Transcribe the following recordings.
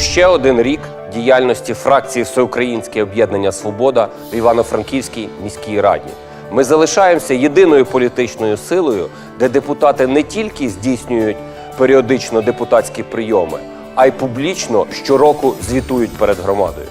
Ще один рік діяльності фракції Всеукраїнське об'єднання Свобода в Івано-Франківській міській раді. Ми залишаємося єдиною політичною силою, де депутати не тільки здійснюють періодично депутатські прийоми, а й публічно щороку звітують перед громадою.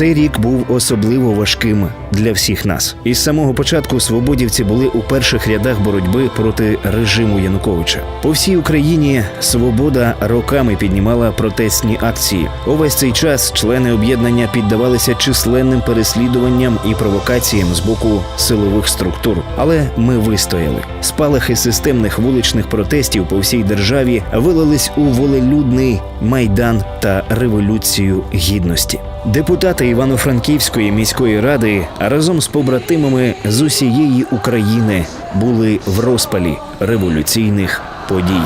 Цей рік був особливо важким для всіх нас. Із самого початку свободівці були у перших рядах боротьби проти режиму Януковича. По всій Україні свобода роками піднімала протестні акції. Увесь цей час члени об'єднання піддавалися численним переслідуванням і провокаціям з боку силових структур. Але ми вистояли. Спалахи системних вуличних протестів по всій державі вилились у волелюдний майдан та революцію гідності. Депутати Івано-Франківської міської ради разом з побратимами з усієї України були в розпалі революційних подій.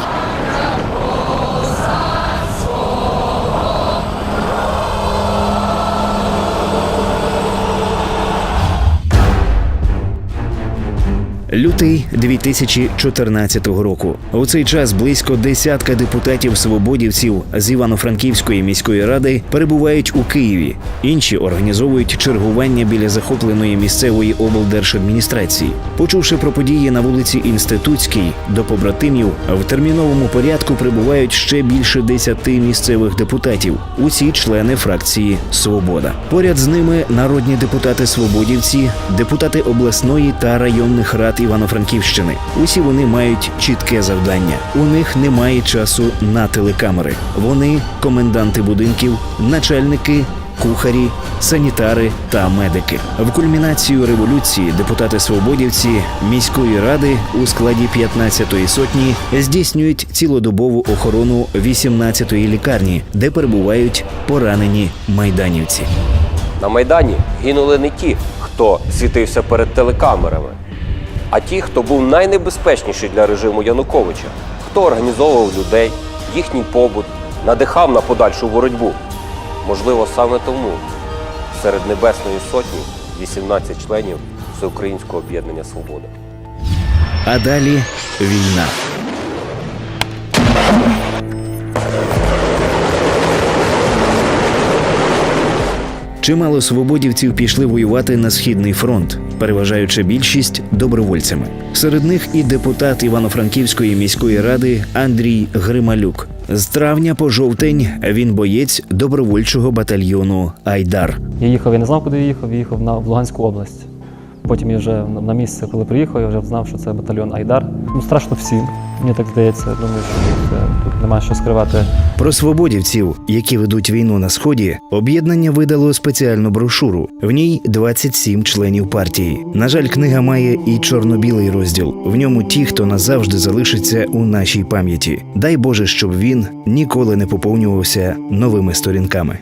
Лютий 2014 року. У цей час близько десятка депутатів свободівців з Івано-Франківської міської ради перебувають у Києві. Інші організовують чергування біля захопленої місцевої облдержадміністрації. Почувши про події на вулиці Інститутській, до побратимів в терміновому порядку прибувають ще більше десяти місцевих депутатів. Усі члени фракції Свобода. Поряд з ними народні депутати Свободівці, депутати обласної та районних рад Івано-Франківщини. Усі вони мають чітке завдання. У них немає часу на телекамери. Вони коменданти будинків, начальники. Кухарі, санітари та медики в кульмінацію революції депутати свободівці міської ради у складі 15-ї сотні здійснюють цілодобову охорону 18-ї лікарні, де перебувають поранені майданівці. На Майдані гинули не ті, хто світився перед телекамерами, а ті, хто був найнебезпечніший для режиму Януковича, хто організовував людей, їхній побут, надихав на подальшу боротьбу. Можливо, саме тому серед Небесної Сотні 18 членів Всеукраїнського об'єднання Свобода. А далі війна. Чимало свободівців пішли воювати на східний фронт, переважаючи більшість добровольцями. Серед них і депутат Івано-Франківської міської ради Андрій Грималюк. З травня по жовтень він боєць добровольчого батальйону Айдар. Я їхав, я не знав, куди я їхав, я їхав на, в Луганську область. Потім я вже на- місце, коли приїхав, я вже знав, що це батальйон Айдар. Ну, страшно всім. Мені так здається, думаю, що це, тут немає що скривати. Про свободівців, які ведуть війну на сході, об'єднання видало спеціальну брошуру. В ній 27 членів партії. На жаль, книга має і чорно-білий розділ. В ньому ті, хто назавжди залишиться у нашій пам'яті. Дай Боже, щоб він ніколи не поповнювався новими сторінками.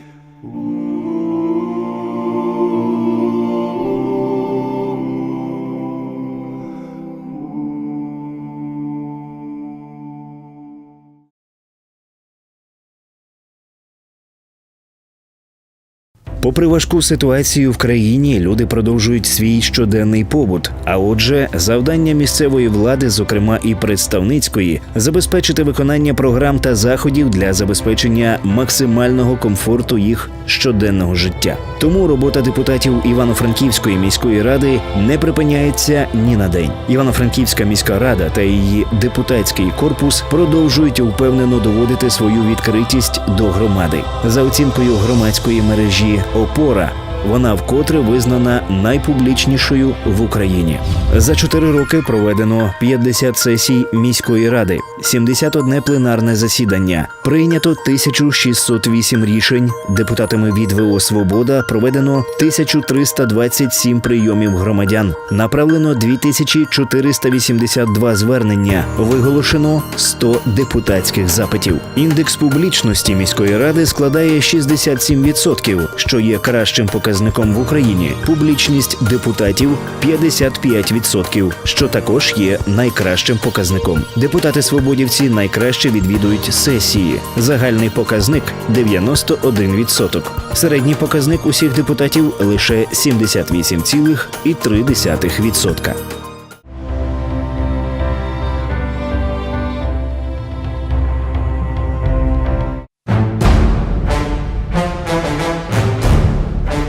Попри важку ситуацію в країні, люди продовжують свій щоденний побут. А отже, завдання місцевої влади, зокрема і представницької, забезпечити виконання програм та заходів для забезпечення максимального комфорту їх щоденного життя. Тому робота депутатів Івано-Франківської міської ради не припиняється ні на день. Івано-Франківська міська рада та її депутатський корпус продовжують впевнено доводити свою відкритість до громади за оцінкою громадської мережі Opora. Вона вкотре визнана найпублічнішою в Україні. За чотири роки проведено 50 сесій міської ради, 71 пленарне засідання. Прийнято 1608 рішень. Депутатами від ВО Свобода проведено 1327 прийомів громадян. Направлено 2482 звернення. Виголошено 100 депутатських запитів. Індекс публічності міської ради складає 67%, що є кращим показником в Україні. Публічність депутатів 55%, що також є найкращим показником. Депутати свободівці найкраще відвідують сесії. Загальний показник 91%. Середній показник усіх депутатів лише 78,3%.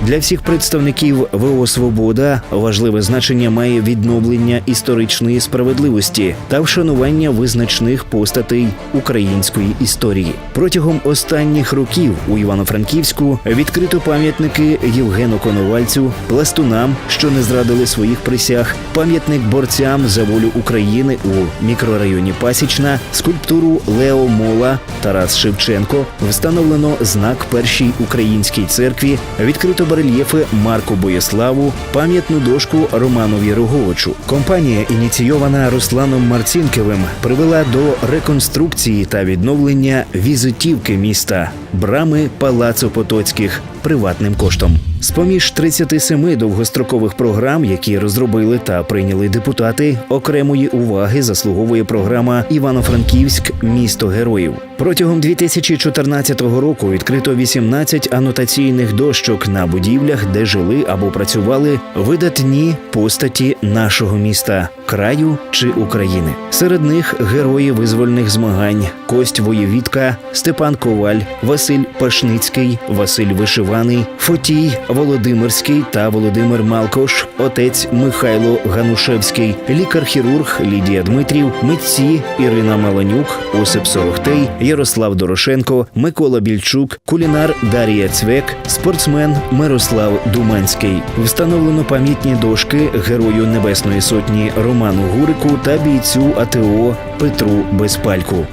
Для всіх представників ВО Свобода важливе значення має відновлення історичної справедливості та вшанування визначних постатей української історії. Протягом останніх років у Івано-Франківську відкрито пам'ятники Євгену Коновальцю, пластунам, що не зрадили своїх присяг, пам'ятник борцям за волю України у мікрорайоні Пасічна, скульптуру Лео Мола, Тарас Шевченко, встановлено знак першій українській церкві, відкрито барельєфи Марку Боєславу, пам'ятну дошку Романові Роговичу. Компанія, ініційована Русланом Марцінкевим, привела до реконструкції та відновлення візитівки міста, брами Палацу Потоцьких приватним коштом. З поміж 37 довгострокових програм, які розробили та прийняли депутати, окремої уваги заслуговує програма Івано-Франківськ місто героїв. Протягом 2014 року відкрито 18 анотаційних дощок на будівлях, де жили або працювали видатні постаті нашого міста, краю чи України. Серед них герої визвольних змагань: Кость Воєвідка, Степан Коваль, Василь Пашницький, Василь Вишиваний, Фотій Володимирський та Володимир Малкош, отець Михайло Ганушевський, лікар-хірург Лідія Дмитрів, митці Ірина Маланюк, Осип Сорохтей, Ярослав Дорошенко, Микола Більчук, кулінар Дарія Цвек, спортсмен Мирослав Думанський. Встановлено пам'ятні дошки герою Небесної Сотні Роману Гурику та бійцю АТО Петру Безпальку.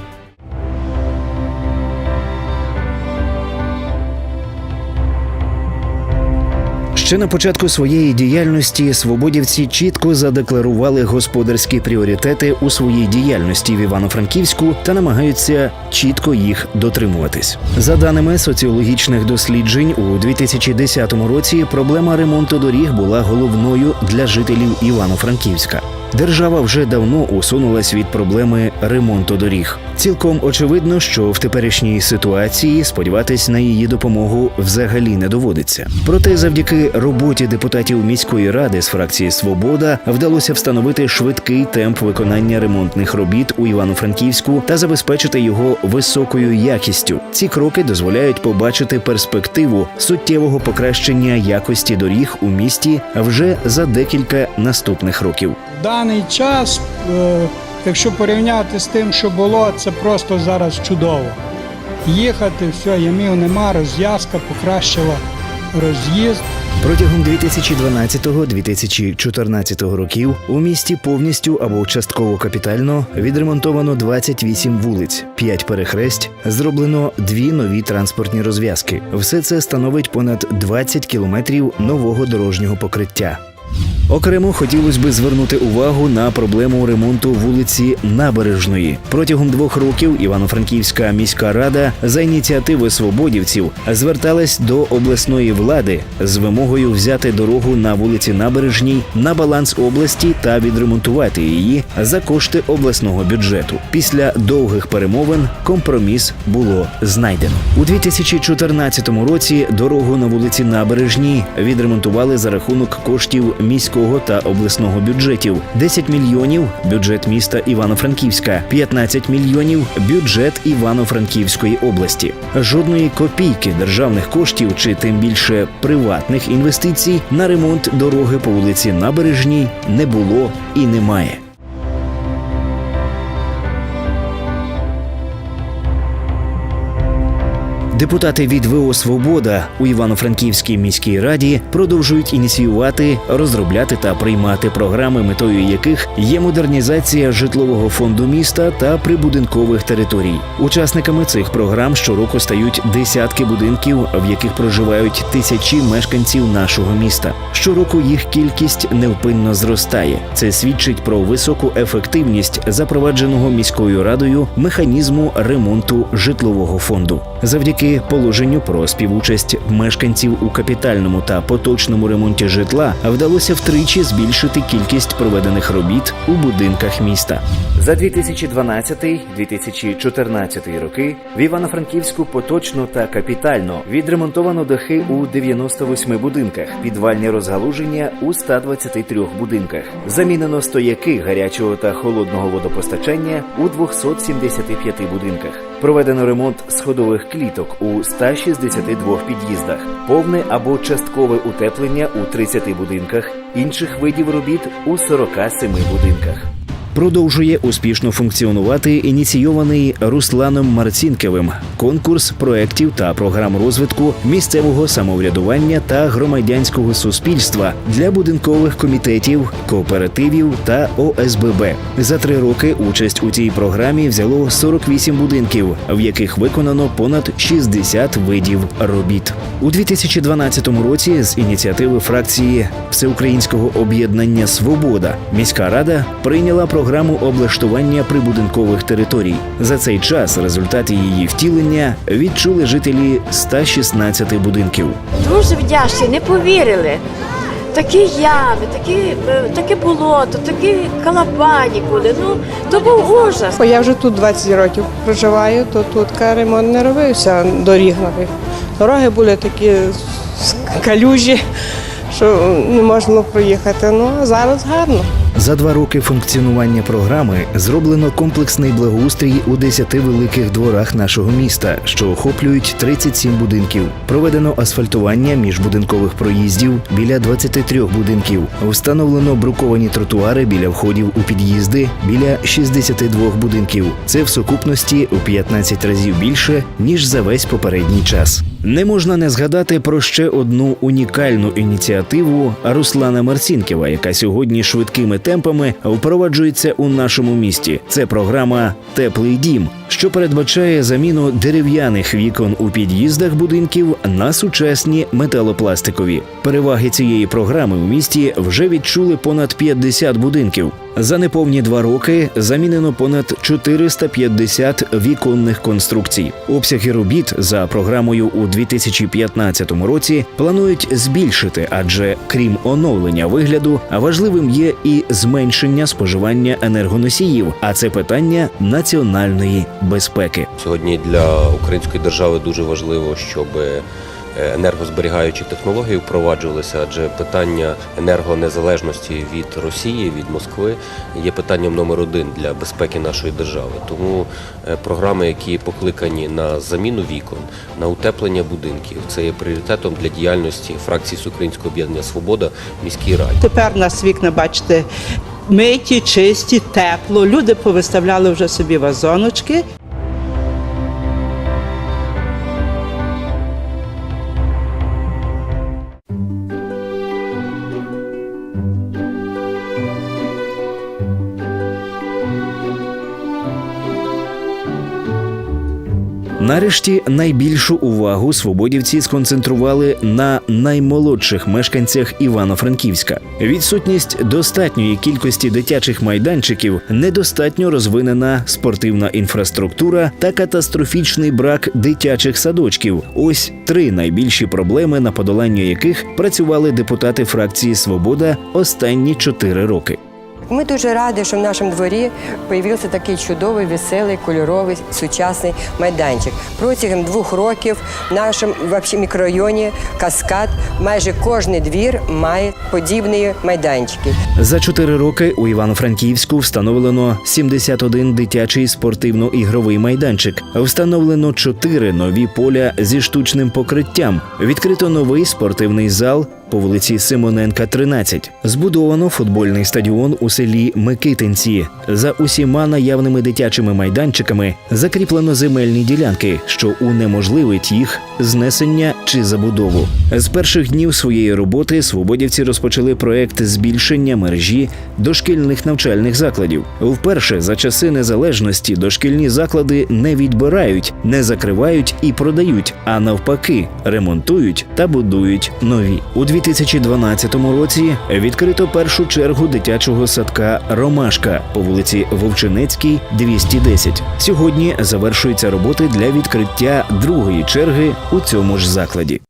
Ще на початку своєї діяльності свободівці чітко задекларували господарські пріоритети у своїй діяльності в Івано-Франківську та намагаються чітко їх дотримуватись. За даними соціологічних досліджень, у 2010 році проблема ремонту доріг була головною для жителів Івано-Франківська. Держава вже давно усунулась від проблеми ремонту доріг. Цілком очевидно, що в теперішній ситуації сподіватись на її допомогу взагалі не доводиться. Проте, завдяки роботі депутатів міської ради з фракції Свобода вдалося встановити швидкий темп виконання ремонтних робіт у Івано-Франківську та забезпечити його високою якістю. Ці кроки дозволяють побачити перспективу суттєвого покращення якості доріг у місті вже за декілька наступних років. Даний час, е, якщо порівняти з тим, що було, це просто зараз чудово. Їхати, все, ямів нема, розв'язка покращила роз'їзд. Протягом 2012-2014 років у місті повністю або частково капітально відремонтовано 28 вулиць, 5 перехресть, зроблено дві нові транспортні розв'язки. Все це становить понад 20 кілометрів нового дорожнього покриття. Окремо хотілося би звернути увагу на проблему ремонту вулиці Набережної. Протягом двох років Івано-Франківська міська рада за ініціативи свободівців зверталась до обласної влади з вимогою взяти дорогу на вулиці Набережній на баланс області та відремонтувати її за кошти обласного бюджету. Після довгих перемовин компроміс було знайдено у 2014 році. Дорогу на вулиці Набережній відремонтували за рахунок коштів міського та обласного бюджетів, 10 мільйонів бюджет міста Івано-Франківська, 15 мільйонів бюджет Івано-Франківської області. Жодної копійки державних коштів чи тим більше приватних інвестицій на ремонт дороги по вулиці Набережній не було і немає. Депутати від ВО Свобода у Івано-Франківській міській раді продовжують ініціювати, розробляти та приймати програми, метою яких є модернізація житлового фонду міста та прибудинкових територій. Учасниками цих програм щороку стають десятки будинків, в яких проживають тисячі мешканців нашого міста. Щороку їх кількість невпинно зростає. Це свідчить про високу ефективність запровадженого міською радою механізму ремонту житлового фонду. Завдяки положенню про співучасть мешканців у капітальному та поточному ремонті житла вдалося втричі збільшити кількість проведених робіт у будинках міста. За 2012-2014 роки в Івано-Франківську поточно та капітально відремонтовано дахи у 98 будинках, підвальні розгалуження у 123 будинках. Замінено стояки гарячого та холодного водопостачання у 275 будинках. Проведено ремонт сходових кліток у 162 під'їздах, повне або часткове утеплення у 30 будинках, інших видів робіт у 47 будинках. Продовжує успішно функціонувати ініційований Русланом Марцінкевим конкурс проєктів та програм розвитку місцевого самоврядування та громадянського суспільства для будинкових комітетів, кооперативів та ОСББ. За три роки участь у цій програмі взяло 48 будинків, в яких виконано понад 60 видів робіт. У 2012 році з ініціативи фракції Всеукраїнського об'єднання Свобода міська рада прийняла програму облаштування прибудинкових територій. За цей час результати її втілення відчули жителі 116 будинків. Дуже вдячні, не повірили. Такі ями, такі, е, таке болото, такі калабані були. Ну, то був ужас. Я вже тут 20 років проживаю, то тут ремонт не робився доріг нових. Дороги були такі калюжі, що не можна було проїхати. Ну а зараз гарно. За два роки функціонування програми зроблено комплексний благоустрій у 10 великих дворах нашого міста, що охоплюють 37 будинків. Проведено асфальтування міжбудинкових проїздів біля 23 будинків. Встановлено бруковані тротуари біля входів у під'їзди біля 62 будинків. Це в сукупності у 15 разів більше ніж за весь попередній час. Не можна не згадати про ще одну унікальну ініціативу Руслана Марцінкєва, яка сьогодні швидкими темпами впроваджується у нашому місті. Це програма Теплий дім, що передбачає заміну дерев'яних вікон у під'їздах будинків на сучасні металопластикові. Переваги цієї програми у місті вже відчули понад 50 будинків. За неповні два роки замінено понад 450 віконних конструкцій. Обсяги робіт за програмою у 2015 році планують збільшити, адже крім оновлення вигляду, важливим є і зменшення споживання енергоносіїв, а це питання національної безпеки. Сьогодні для української держави дуже важливо, щоб е, енергозберігаючі технології впроваджувалися, адже питання енергонезалежності від Росії, від Москви є питанням номер один для безпеки нашої держави. Тому е, програми, які покликані на заміну вікон, на утеплення будинків, це є пріоритетом для діяльності фракції Всеукраїнського об'єднання Свобода в міській раді. Тепер нас вікна, бачите, миті, чисті, тепло. Люди повиставляли вже собі вазоночки. Нарешті найбільшу увагу свободівці сконцентрували на наймолодших мешканцях Івано-Франківська. Відсутність достатньої кількості дитячих майданчиків, недостатньо розвинена спортивна інфраструктура та катастрофічний брак дитячих садочків. Ось три найбільші проблеми, на подолання яких працювали депутати фракції Свобода останні чотири роки. Ми дуже раді, що в нашому дворі з'явився такий чудовий, веселий, кольоровий, сучасний майданчик. Протягом двох років в нашому мікрорайоні Каскад майже кожний двір має подібні майданчики. За чотири роки у Івано-Франківську встановлено 71 дитячий спортивно-ігровий майданчик. Встановлено чотири нові поля зі штучним покриттям. Відкрито новий спортивний зал. По вулиці Симоненка, 13. збудовано футбольний стадіон у селі Микитинці. За усіма наявними дитячими майданчиками закріплено земельні ділянки, що унеможливить їх знесення чи забудову. З перших днів своєї роботи свободівці розпочали проект збільшення мережі дошкільних навчальних закладів. Вперше за часи незалежності дошкільні заклади не відбирають, не закривають і продають, а навпаки, ремонтують та будують нові. У 2012 році відкрито першу чергу дитячого садка Ромашка по вулиці Вовчинецькій, 210. Сьогодні завершуються роботи для відкриття другої черги у цьому ж закладі.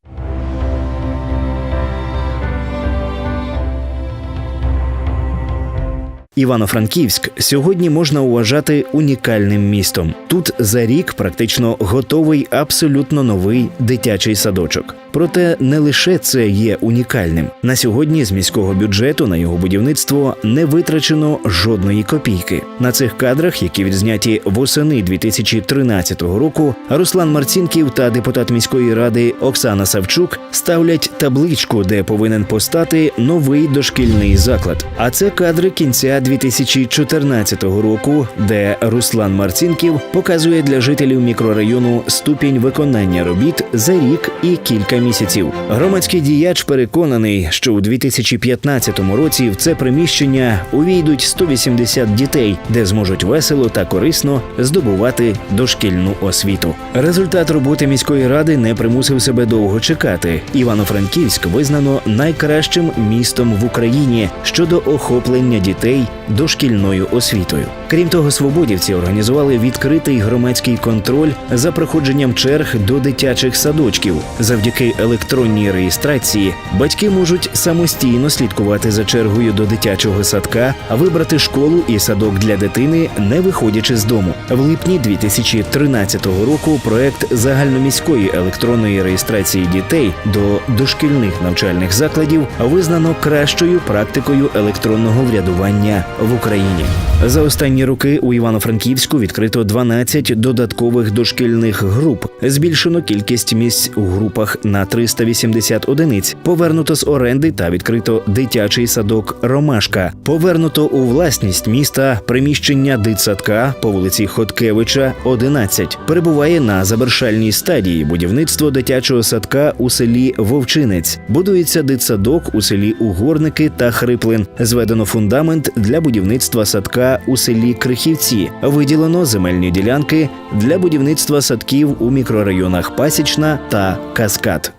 Івано-Франківськ сьогодні можна вважати унікальним містом. Тут за рік практично готовий абсолютно новий дитячий садочок. Проте не лише це є унікальним. На сьогодні з міського бюджету на його будівництво не витрачено жодної копійки. На цих кадрах, які відзняті восени 2013 року, Руслан Марцінків та депутат міської ради Оксана Савчук ставлять табличку, де повинен постати новий дошкільний заклад. А це кадри кінця 2014 року, де Руслан Марцінків показує для жителів мікрорайону ступінь виконання робіт за рік і кілька місяців. Громадський діяч переконаний, що у 2015 році в це приміщення увійдуть 180 дітей, де зможуть весело та корисно здобувати дошкільну освіту. Результат роботи міської ради не примусив себе довго чекати. Івано-Франківськ визнано найкращим містом в Україні щодо охоплення дітей дошкільною освітою. Крім того, свободівці організували відкритий громадський контроль за проходженням черг до дитячих садочків. Завдяки електронній реєстрації батьки можуть самостійно слідкувати за чергою до дитячого садка, а вибрати школу і садок для дитини, не виходячи з дому. В липні 2013 року проект загальноміської електронної реєстрації дітей до дошкільних навчальних закладів визнано кращою практикою електронного врядування в Україні. За останні роки у Івано-Франківську відкрито 12 додаткових дошкільних груп. Збільшено кількість місць у групах на 380 одиниць. Повернуто з оренди та відкрито дитячий садок Ромашка. Повернуто у власність міста приміщення дитсадка по вулиці Хоткевича, 11. Перебуває на завершальній стадії будівництво дитячого садка у селі Вовчинець. Будується дитсадок у селі Угорники та Хриплин. Зведено фундамент для будівництва садка у селі Крихівці. Виділено земельні ділянки для будівництва садків у мікрорайонах Пасічна та Каскад.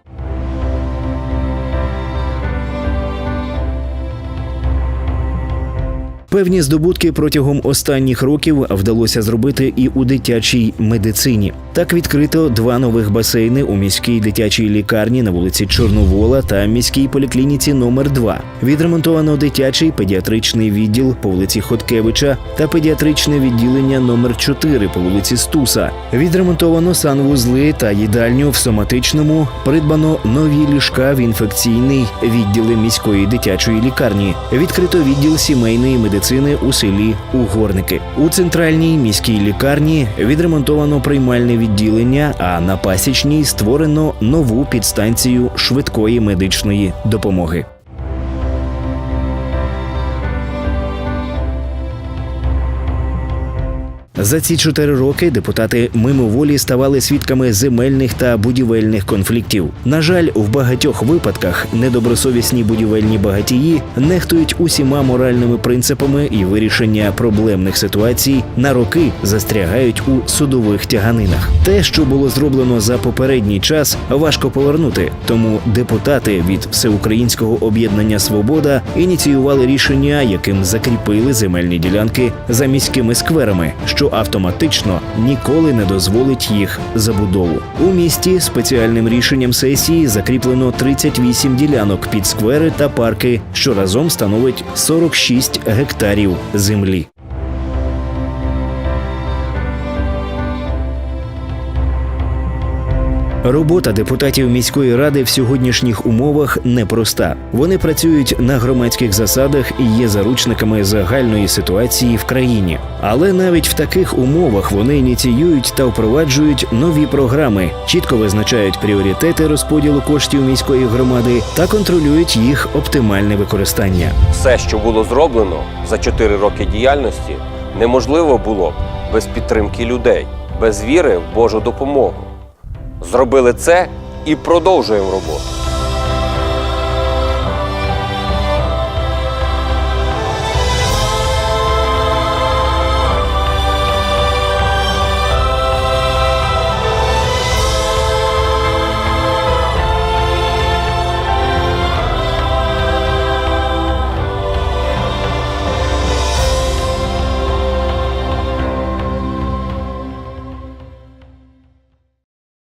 Певні здобутки протягом останніх років вдалося зробити і у дитячій медицині. Так відкрито два нових басейни у міській дитячій лікарні на вулиці Чорновола та міській поліклініці номер 2 Відремонтовано дитячий педіатричний відділ по вулиці Хоткевича та педіатричне відділення номер 4 по вулиці Стуса. Відремонтовано санвузли та їдальню в соматичному. Придбано нові ліжка в інфекційний відділи міської дитячої лікарні. Відкрито відділ сімейної медицини у селі Угорники. У центральній міській лікарні відремонтовано приймальне відділення, а на пасічній створено нову підстанцію швидкої медичної допомоги. За ці чотири роки депутати мимоволі ставали свідками земельних та будівельних конфліктів. На жаль, в багатьох випадках недобросовісні будівельні багатії нехтують усіма моральними принципами і вирішення проблемних ситуацій на роки застрягають у судових тяганинах. Те, що було зроблено за попередній час, важко повернути. Тому депутати від всеукраїнського об'єднання Свобода ініціювали рішення, яким закріпили земельні ділянки за міськими скверами, що автоматично ніколи не дозволить їх забудову. У місті спеціальним рішенням сесії закріплено 38 ділянок під сквери та парки, що разом становить 46 гектарів землі. Робота депутатів міської ради в сьогоднішніх умовах непроста. Вони працюють на громадських засадах і є заручниками загальної ситуації в країні. Але навіть в таких умовах вони ініціюють та впроваджують нові програми, чітко визначають пріоритети розподілу коштів міської громади та контролюють їх оптимальне використання. Все, що було зроблено за 4 роки діяльності, неможливо було б без підтримки людей, без віри в Божу допомогу. Зробили це і продовжуємо роботу.